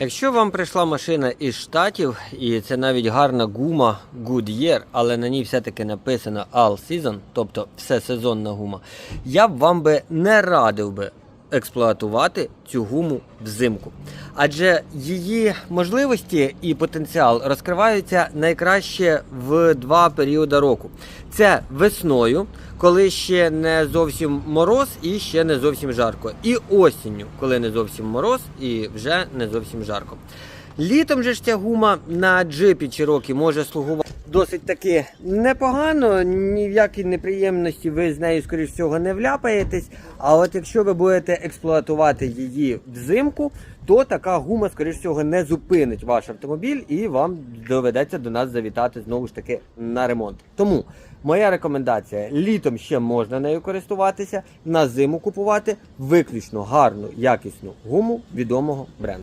Якщо вам прийшла машина із штатів, і це навіть гарна гума Goodyear, але на ній все-таки написано All Season, тобто всесезонна гума, я б вам би не радив би експлуатувати цю гуму взимку. Адже її можливості і потенціал розкриваються найкраще в два періоди року. Це весною, коли ще не зовсім мороз і ще не зовсім жарко. І осінню, коли не зовсім мороз і вже не зовсім жарко. Літом же ж ця гума на джипі Cherokee може слугувати досить таки непогано, ні в які неприємності ви з нею, скоріш всього, не вляпаєтесь. А от якщо ви будете експлуатувати її взимку, то така гума, скоріш всього, не зупинить ваш автомобіль і вам доведеться до нас завітати знову ж таки на ремонт. Тому моя рекомендація: літом ще можна нею користуватися, на зиму купувати виключно гарну, якісну гуму відомого бренду.